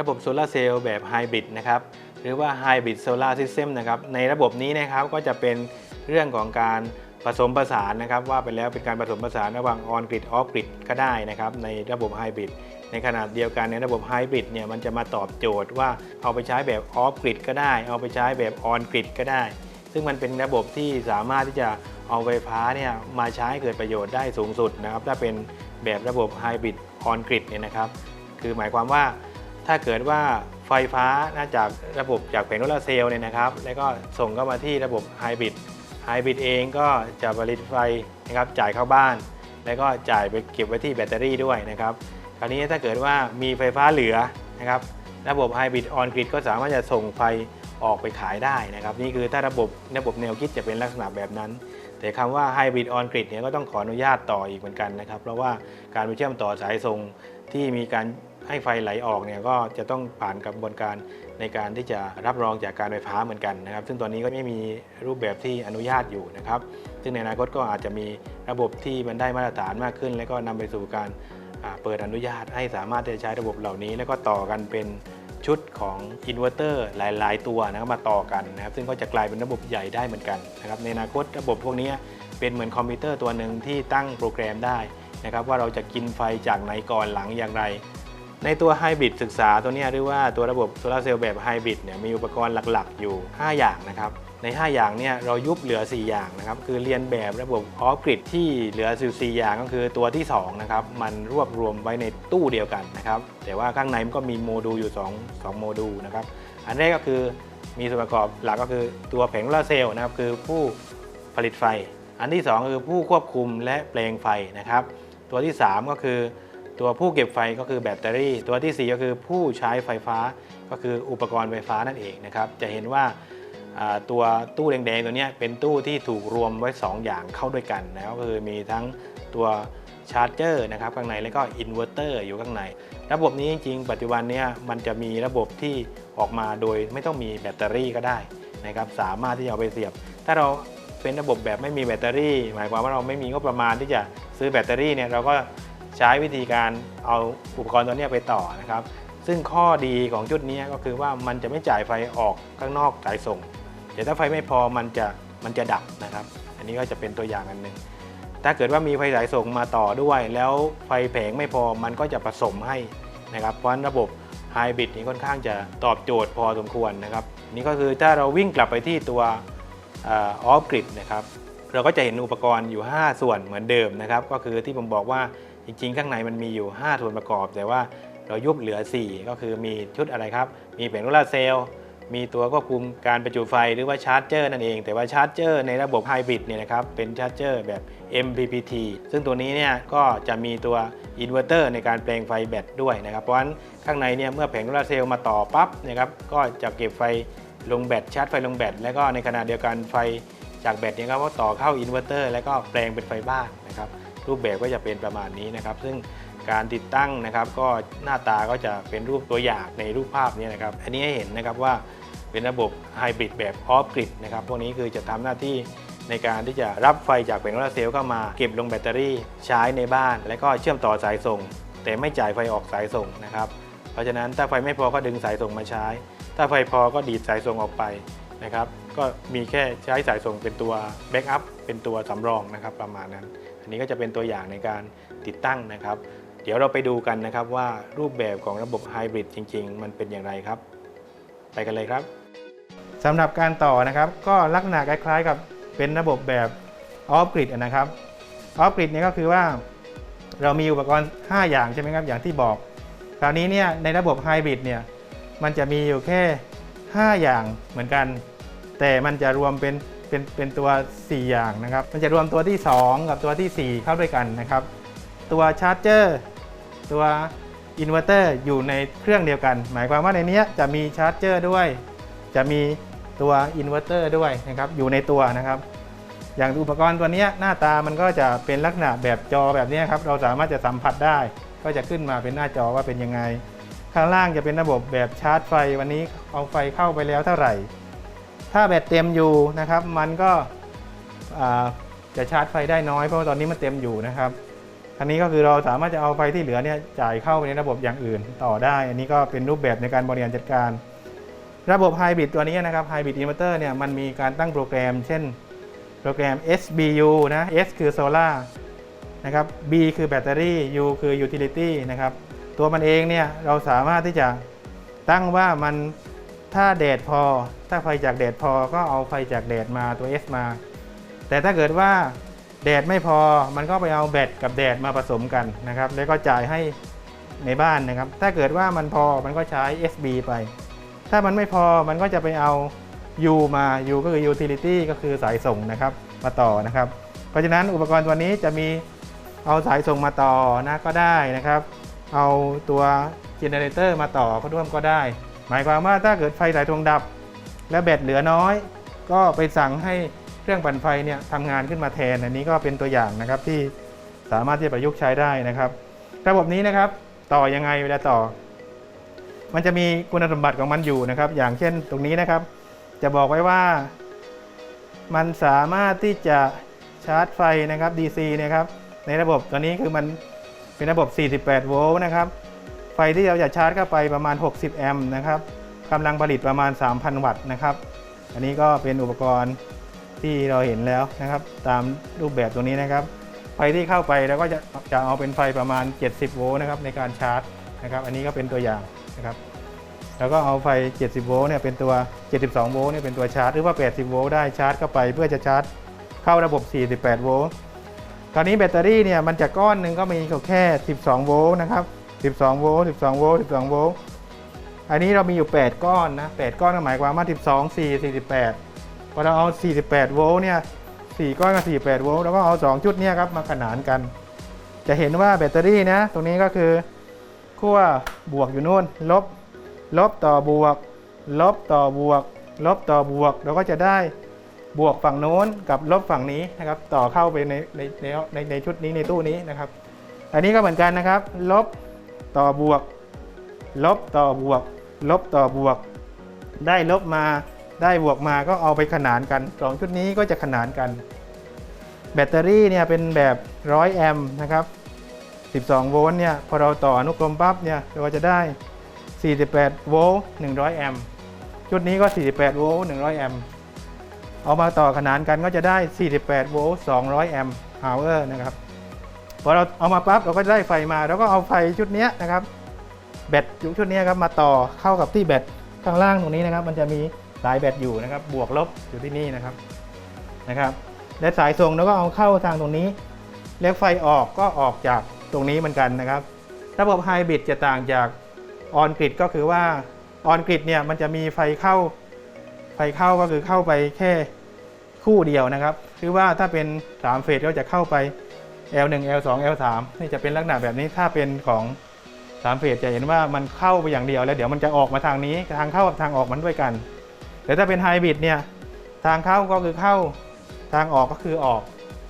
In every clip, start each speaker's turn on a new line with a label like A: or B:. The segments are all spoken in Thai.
A: ระบบโซลาร์เซลล์แบบไฮบริดนะครับหรือว่าไฮบริดโซลาร์ซิสเต็มนะครับในระบบนี้นะครับก็จะเป็นเรื่องของการผสมผสานนะครับ ว่าไปแล้วเป็นการผสมผสานระหว่างออนกริดออฟกริดก็ได้นะครับในระบบไฮบริดในขนาดเดียวกันในระบบไฮบริดเนี่ยมันจะมาตอบโจทย์ว่าเอาไปใช้แบบออฟกริดก็ได้ เอาไปใช้แบบออนกริดก็ได้ ซึ่งมันเป็นระบบที่สามารถที่จะเอาไฟฟ้าเนี่ยมาใช้เกิดประโยชน์ได้สูงสุดนะครับถ้าเป็นแบบระบบไฮบริดออนกริดเนี่ยนะครับคือหมายความว่า ถ้าเกิดว่าไฟฟ้าน่าจากระบบจากแผงโซลาร์เซลล์เนี่ยนะครับ แล้วก็ส่งเข้ามาที่ระบบไฮบริดไฮบริดเองก็จะผลิตไฟนะครับจ่ายเข้าบ้าน แล้วก็จ่ายไปเก็บไว้ที่แบตเตอรี่ด้วยนะครับ คราวนี้ถ้าเกิดว่ามีไฟฟ้าเหลือนะครับ ระบบไฮบริดออนกริดก็สามารถจะส่งไฟออกไปขายได้นะครับ นี่คือถ้าระบบระบบแนวคิดจะเป็นลักษณะแบบนั้น แต่คำว่าไฮบริดออนกริดเนี่ยก็ต้องขออนุญาตต่ออีกเหมือนกันนะครับ เพราะว่าการไปเชื่อมต่อสายส่งที่มีการ ให้ไฟไหลออกเนี่ยก็จะต้องผ่านกระบวนการในการที่จะรับรองจากการไฟฟ้าเหมือนกันนะครับ ซึ่งตอนนี้ก็ไม่มีรูปแบบที่อนุญาตอยู่นะครับ ซึ่งในอนาคตก็อาจจะมีระบบที่มันได้มาตรฐานมากขึ้น แล้วก็นำไปสู่การเปิดอนุญาตให้สามารถจะใช้ระบบเหล่านี้ แล้วก็ต่อกันเป็นชุดของอินเวอร์เตอร์หลาย ๆ ตัวนะครับมาต่อกันนะครับ ซึ่งก็จะกลายเป็นระบบใหญ่ได้เหมือนกันนะครับ ในอนาคตระบบพวกนี้เป็นเหมือนคอมพิวเตอร์ตัวหนึ่งที่ตั้งโปรแกรมได้นะครับว่าเราจะกินไฟจากไหนก่อนหลังอย่างไร ในตัวไฮบริดศึกษาตัวนี้ยหรือว่าตัวระบบโซลาร์เซลล์แบบไฮบริดเนี่ยมีอุปกรณ์หลักๆ อยู่ 5 อย่างนะครับใน 5 อย่างเนี่ยเรายุบเหลือ 4 อย่างนะครับคือเรียนแบบระบบออฟกริดที่เหลือ14อย่างก็คือตัวที่2นะครับมันรวบรวมไว้ในตู้เดียวกันนะครับแต่ว่าข้างในมันก็มีโมดูลอยู่ 2 2 โมดูลนะครับอันแรกก็คือมีส่วนประกอบหลักก็คือตัวแผงโซลาร์เซลล์นะครับคือผู้ผลิตไฟ อันที่ 2 คือผู้ควบคุมและแปลงไฟนะครับตัวที่ 3 ก็คือ ตัวผู้เก็บไฟก็คือแบตเตอรี่ ตัวทีสี่ 4 ก็คือผู้ใช้ไฟฟ้าก็คืออุปกรณ์ไฟฟ้านั่นเองนะครับ จะเห็นว่าตัวตู้แดงๆตัวนี้เป็นตู้ที่ถูกรวมไว้ 2 อย่างเข้าด้วยกันนะครับก็คือมีทั้งตัวชาร์จเจอร์นะครับข้างในแล้วก็อินเวอร์เตอร์อยู่ข้างใน ระบบนี้จริงๆ ปัจจุบันเนี้ยมันจะมีระบบที่ออกมาโดยไม่ต้องมีแบตเตอรี่ก็ได้นะครับสามารถที่จะเอาไปเสียบ ถ้าเราเป็นระบบแบบไม่มีแบตเตอรี่ หมายความว่าเราไม่มีงบประมาณที่จะซื้อแบตเตอรี่เนี่ยเราก็ ใช้วิธีการเอาอุปกรณ์ตัวนี้ไปต่อนะครับ ซึ่งข้อดีของชุดนี้ก็คือว่ามันจะไม่จ่ายไฟออกข้างนอกสายส่งแต่ถ้าไฟไม่พอมันจะมันจะดับนะครับ อันนี้ก็จะเป็นตัวอย่างอันหนึ่งถ้าเกิดว่ามีไฟสายส่งมาต่อด้วย แล้วไฟแผงไม่พอมันก็จะผสมให้นะครับ เพราะฉะนั้นระบบไฮบริดนี้ค่อนข้างจะตอบโจทย์พอสมควรนะครับ นี่ก็คือถ้าเราวิ่งกลับไปที่ตัวออฟกริดนะครับ เราก็จะเห็นอุปกรณ์อยู่ 5 ส่วนเหมือนเดิมนะครับ ก็คือที่ผมบอกว่า จริงๆ ข้างในมันมีอยู่ 5 ส่วนประกอบ แต่ว่าเรายุบเหลือ 4 ก็คือมีชุดอะไรครับ มีแผงโซลาเซลล์มีตัวควบคุมการประจุไฟหรือว่าชาร์จเจอร์นั่นเอง แต่ว่าชาร์จเจอร์ในระบบไฮบริดเนี่ยนะครับเป็นชาร์จเจอร์แบบ MPPT ซึ่งตัวนี้เนี่ยก็จะมีตัวอินเวอร์เตอร์ในการแปลงไฟแบตด้วยนะครับ เพราะฉะนั้นข้างในเนี่ยเมื่อแผงโซลาเซลล์มาต่อปั๊บนะครับก็จะเก็บไฟลงแบตชาร์จไฟลงแบตแล้วก็ในขณะเดียวกันไฟจากแบตเนี่ยครับก็ต่อเข้าอินเวอร์เตอร์แล้วก็แปลงเป็นไฟบ้านนะครับ รูปแบบก็จะเป็นประมาณนี้นะครับ ซึ่งการติดตั้งนะครับ ก็หน้าตาก็จะเป็นรูปตัวอย่างในรูปภาพนี้นะครับ อันนี้ให้เห็นนะครับว่าเป็นระบบไฮบริดแบบออฟกริดนะครับ พวกนี้คือจะทำหน้าที่ในการที่จะรับไฟจากแผงโซลาร์เซลล์เข้ามาเก็บลงแบตเตอรี่ใช้ในบ้าน แล้วก็เชื่อมต่อสายส่ง แต่ไม่จ่ายไฟออกสายส่งนะครับ เพราะฉะนั้นถ้าไฟไม่พอก็ดึงสายส่งมาใช้ ถ้าไฟพอก็ดีดสายส่งออกไปนะครับ ก็มีแค่ใช้สายส่งเป็นตัวแบ็กอัพเป็นตัวสำรองนะครับประมาณนั้น นี้ก็จะเป็นตัวอย่างในการติดตั้งนะครับ เดี๋ยวเราไปดูกันนะครับว่ารูปแบบของระบบไฮบริดจริง ๆ มันเป็นอย่างไรครับ ไปกันเลยครับสำหรับการต่อนะครับ ก็ลักษณะคล้ายๆ กับเป็นระบบแบบออฟกริดนะครับออฟกริดเนี่ยก็คือว่าเรามีอุปกรณ์ 5 อย่างใช่ไหมครับอย่างที่บอก คราวนี้เนี่ยในระบบไฮบริดเนี่ยมันจะมีอยู่แค่ 5 อย่างเหมือนกัน แต่มันจะรวมเป็น เป็นเป็นตัว 4 อย่างนะครับ มันจะรวมตัวที่ 2 กับตัวทีสี่ 4 เข้าด้วยกันนะครับ ตัวชาร์จเจอร์ตัวอินเวอร์เตอร์อยู่ในเครื่องเดียวกัน หมายความว่าในนี้จะมีชาร์จเจอร์ด้วย จะมีตัวอินเวอร์เตอร์ด้วยนะครับ อยู่ในตัวนะครับ อย่างอุปกรณ์ตัวนี้หน้าตามันก็จะเป็นลักษณะแบบจอแบบนี้ครับ เราสามารถจะสัมผัสได้ ก็จะขึ้นมาเป็นหน้าจอว่าเป็นยังไง ข้างล่างจะเป็นระบบแบบชาร์จไฟ วันนี้เอาไฟเข้าไปแล้วเท่าไหร่ ถ้าแบตเต็มอยู่นะครับ มันก็จะชาร์จไฟได้น้อยเพราะว่าตอนนี้มันเต็มอยู่นะครับ
B: อันนี้ก็คือเราสามารถจะเอาไฟที่เหลือเนี่ยจ่ายเข้าไปในระบบอย่างอื่น ต่อได้ อันนี้ก็เป็นรูปแบบในการบริหารจัดการ ระบบไฮบริดตัวนี้นะครับไฮบริดอินเวอร์เตอร์เนี่ยมันมีการตั้งโปรแกรม เช่น โปรแกรม SBU นะ S คือโซล่านะครับ B คือแบตเตอรี่ U คือ utility นะครับ ตัวมันเองเนี่ยเราสามารถที่จะตั้งว่ามัน ถ้าแดดพอ ถ้าไฟจากแดดพอก็เอาไฟจากแดดมาตัว S มา แต่ถ้าเกิดว่าแดดไม่พอมันก็ไปเอาแบตกับแดดมาผสมกันนะครับ แล้วก็จ่ายให้ในบ้านนะครับ ถ้าเกิดว่ามันพอมันก็ใช้ SB ไป ถ้ามันไม่พอมันก็จะไปเอา U มา U ก็คือ utility ก็คือสายส่งนะครับ มาต่อนะครับ เพราะฉะนั้นอุปกรณ์ตัวนี้จะมีเอาสายส่งมาต่อนะก็ได้นะครับ เอาตัวเจเนเรเตอร์มาต่อก็ร่วมก็ได้ หมายความว่าถ้าเกิดไฟสายตรงดับ และแบตเหลือน้อย ก็ไปสั่งให้เครื่องปั่นไฟเนี่ยทำงานขึ้นมาแทน อันนี้ก็เป็นตัวอย่างนะครับที่สามารถที่จะประยุกต์ใช้ได้นะครับ ระบบนี้นะครับต่อยังไงเวลาต่อ มันจะมีคุณสมบัติของมันอยู่นะครับ อย่างเช่นตรงนี้นะครับ จะบอกไว้ว่า มันสามารถที่จะชาร์จไฟนะครับ DC นะครับในระบบตัวนี้คือมันเป็นระบบ 48 โวลต์นะครับ ฟที่เราจะชาร์จเข้าไปประมาณ 60 แอมป์นะครับกำลังผลิตประมาณ 3,000 วัตต์นะครับ อันนี้ก็เป็นอุปกรณ์ที่เราเห็นแล้วนะครับ ตามรูปแบบตรงนี้นะครับ ไฟที่เข้าไปแล้วก็จะจะเอาเป็นไฟประมาณ 70 โวลต์นะครับในการชาร์จนะครับ อันนี้ก็เป็นตัวอย่างนะครับ แล้วก็เอาไฟ 70 โวลต์เนี่ยเป็นตัว 72 โวลต์เนี่ยเป็นตัวชาร์จ หรือว่า 80 โวลต์ได้ชาร์จเข้าไปเพื่อจะชาร์จเข้าระบบ 48 โวลต์ คราวนี้แบตเตอรี่เนี่ยมันจะก้อนหนึ่งก็มีแค่ 12 โวลต์นะครับ 12 โวลต์ 12 โวลต์ 12 โวลต์ อันนี้เรามีอยู่ 8 ก้อนนะ 8 ก้อนก็หมายความว่า 12 4 48 พอเราเอา 48 โวลต์เนี่ย 4 ก้อนกับ 48 โวลต์ แล้วก็เอา 2 ชุดเนี่ยครับมาขนานกัน จะเห็นว่าแบตเตอรี่นะ ตรงนี้ก็คือขั้วบวกอยู่นู่น ลบ ลบต่อบวก ลบต่อบวก ลบต่อบวก เราก็จะได้บวกฝั่งโน้นกับลบฝั่งนี้นะครับ ต่อเข้าไปในในในในชุดนี้ในตู้นี้นะครับ อันนี้ก็เหมือนกันนะครับ ลบ ต่อบวก ลบต่อบวก ลบต่อบวก ได้ลบมาได้บวกมาก็เอาไปขนานกันสองชุดนี้ก็จะขนานกัน แบตเตอรี่เนี่ยเป็นแบบ 100 แอมป์นะครับ 12 โวลต์เนี่ยพอเราต่ออนุกรมปั๊บเนี่ยเราก็จะได้ 48 โวลต์ 100 แอมป์ชุดนี้ก็ 48 โวลต์ 100 แอมป์เอามาต่อขนานกันก็จะได้ 48 โวลต์ 200 แอมป์ฮาวเวอร์นะครับ พอเราเอามาปั๊บเราก็ได้ไฟมา แล้วก็เอาไฟชุดนี้นะครับแบตชุดนี้ครับมาต่อเข้ากับที่แบตข้างล่างตรงนี้นะครับ มันจะมีสายแบตอยู่นะครับ บวกลบอยู่ที่นี่นะครับนะครับ และสายส่งเราก็เอาเข้าทางตรงนี้แล้วไฟออกก็ออกจากตรงนี้เหมือนกันนะครับ ระบบไฮบริดจะต่างจากออนกริดก็คือว่าออนกริดเนี่ยมันจะมีไฟเข้าไฟเข้าก็คือเข้าไปแค่คู่เดียวนะครับ คือว่าถ้าเป็น3เฟสก็จะเข้าไป L1 L2 L3 นี่จะเป็นลักษณะแบบนี้ถ้าเป็นของ3เฟสจะเห็นว่ามันเข้าไปอย่างเดียวแล้วเดี๋ยวมันจะออกมาทางนี้ทางเข้ากับทางออกมันด้วยกันแต่ถ้าเป็นไฮบริดเนี่ยทางเข้าก็คือเข้าทางออกก็คือออก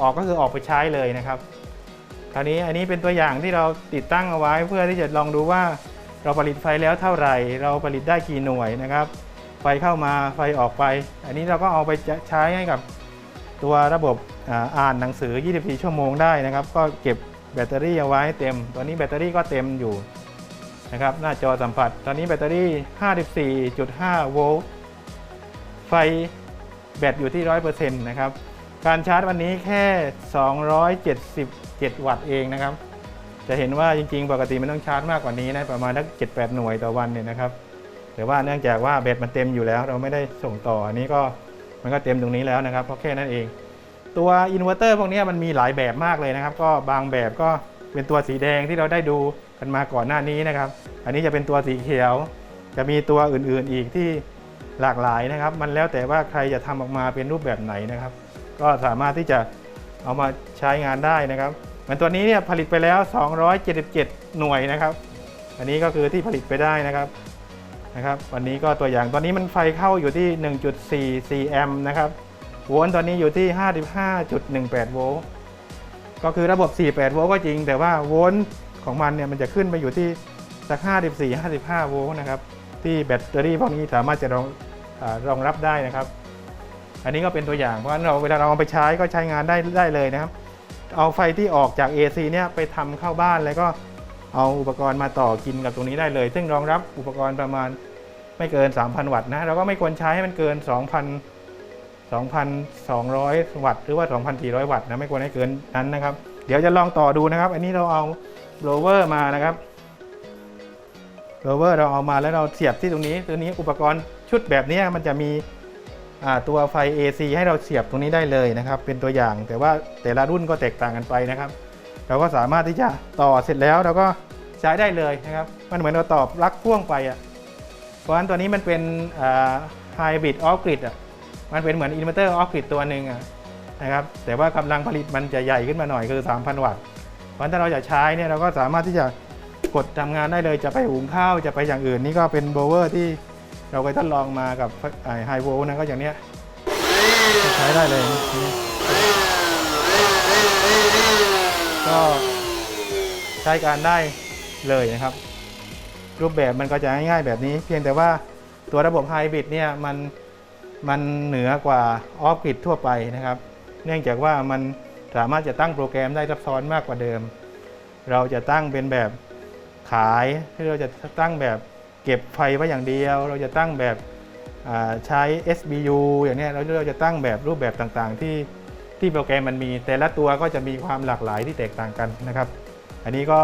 B: ออกก็คือออกไปใช้เลยนะครับคราวนี้อันนี้เป็นตัวอย่างที่เราติดตั้งเอาไว้เพื่อที่จะลองดูว่าเราผลิตไฟแล้วเท่าไหร่ เราผลิตได้กี่หน่วยนะครับ ไฟเข้ามาไฟออกไป อันนี้เราก็เอาไปใช้ให้กับ ตัวระบบอ่านหนังสือ 24 ชั่วโมงได้นะครับ ก็เก็บแบตเตอรี่เอาไว้เต็มตอนนี้แบตเตอรี่ก็เต็มอยู่นะครับ หน้าจอสัมผัส ตอนนี้แบตเตอรี่ 54.5 โวลต์ ไฟแบตอยู่ที่ 100%นะครับ การชาร์จวันนี้แค่ 277 วัตต์เองนะครับ จะเห็นว่าจริงๆ ปกติมันต้องชาร์จมากกว่านี้นะ ประมาณสัก7-8 หน่วยต่อวันเนี่ยนะครับ แต่ว่าเนื่องจากว่าแบตมันเต็มอยู่แล้ว เราไม่ได้ส่งต่อ อันนี้ก็ มันก็เต็มตรงนี้แล้วนะครับเพราะแค่นั้นเอง ตัวอินเวอร์เตอร์พวกนี้มันมีหลายแบบมากเลยนะครับ ก็บางแบบก็เป็นตัวสีแดงที่เราได้ดูกันมาก่อนหน้านี้นะครับ อันนี้จะเป็นตัวสีเขียว จะมีตัวอื่นๆอีกที่หลากหลายนะครับ มันแล้วแต่ว่าใครจะทำออกมาเป็นรูปแบบไหนนะครับ ก็สามารถที่จะเอามาใช้งานได้นะครับเหมือนตัวนี้เนี่ยผลิตไปแล้ว 277 หน่วยนะครับ อันนี้ก็คือที่ผลิตไปได้นะครับ นะครับวันนี้ก็ตัวอย่างตอนนี้มันไฟเข้าอยู่ที่ 1.44 แอมป์นะครับโวลต์ตอนนี้อยู่ที่ 55.18 โวลต์ก็คือระบบ 48 โวลต์ก็จริง แต่ว่าโวลต์ของมันเนี่ยมันจะขึ้นไปอยู่ที่สัก 54 55 โวลต์นะครับที่แบตเตอรี่พวกนี้สามารถจะรองอรองรับได้นะครับ อันนี้ก็เป็นตัวอย่างเพราะฉะนั้นเราเวลาเราเอาไปใช้ก็ใช้งานได้ได้เลยนะครับ เอาไฟที่ออกจาก AC เนี่ยไปทำเข้าบ้านแล้วก็ เอาอุปกรณ์มาต่อกินกับตรงนี้ได้เลย ซึ่งรองรับอุปกรณ์ประมาณไม่เกิน 3,000 วัตต์นะเราก็ไม่ควรใช้ให้มันเกิน 2,000 2,200 วัตต์หรือว่า 2,400 วัตต์นะไม่ควรให้เกินนั้นนะครับ เดี๋ยวจะลองต่อดูนะครับ อันนี้เราเอาโบลเวอร์มานะครับโบลเวอร์เราเอามาแล้วเราเสียบที่ตรงนี้ตัวนี้อุปกรณ์ชุดแบบนี้มันจะมีตัวไฟ AC ให้เราเสียบตรงนี้ได้เลยนะครับ เป็นตัวอย่างแต่ว่าแต่ละรุ่นก็แตกต่างกันไปนะครับ เราก็สามารถที่จะต่อเสร็จแล้วเราก็ใช้ได้เลยนะครับมันเหมือนเราตอบปลั๊กพ่วงไปอะเพราะฉะนั้นตัวนี้มันเป็นไฮบริดออฟกริดอะมันเป็นเหมือนอินเวอร์เตอร์ออฟกริดตัวหนึ่งอะนะครับแต่ว่ากำลังผลิตมันจะใหญ่ขึ้นมาหน่อยคือ 3,000 วัตต์เพราะฉะนั้นถ้าเราจะใช้เนี่ยเราก็สามารถที่จะกดทำงานได้เลยจะไปหุงข้าวจะไปอย่างอื่น นี่ก็เป็นโบเวอร์ที่เราเคยทดลองมากับไฮโวลนะก็อย่างเนี้ยใช้ได้เลยนะ ก็ใช้การได้เลยนะครับ รูปแบบมันก็จะง่ายๆแบบนี้ เพียงแต่ว่าตัวระบบไฮบริดเนี่ยมันมันเหนือกว่าออฟกริดทั่วไปนะครับ เนื่องจากว่ามันสามารถจะตั้งโปรแกรมได้ซับซ้อนมากกว่าเดิม เราจะตั้งเป็นแบบขายหรือเราจะตั้งแบบเก็บไฟไว้อย่างเดียว เราจะตั้งแบบใช้ SBU อย่างนี้เราเราจะตั้งแบบรูปแบบต่างๆที่ ที่โปรแกรมมันมี แต่ละตัวก็จะมีความหลากหลายที่แตกต่างกันนะครับ อันนี้ก็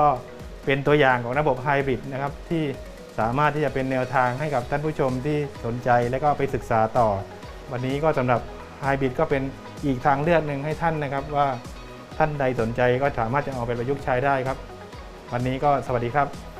B: เป็นตัวอย่างของระบบไฮบริดนะครับที่สามารถที่จะเป็นแนวทางให้กับท่านผู้ชมที่สนใจและก็ไปศึกษาต่อ วันนี้ก็สำหรับไฮบริดก็เป็นอีกทางเลือกหนึ่งให้ท่านนะครับว่าท่านใดสนใจก็สามารถจะเอาไปประยุกต์ใช้ได้ครับ วันนี้ก็สวัสดีครับ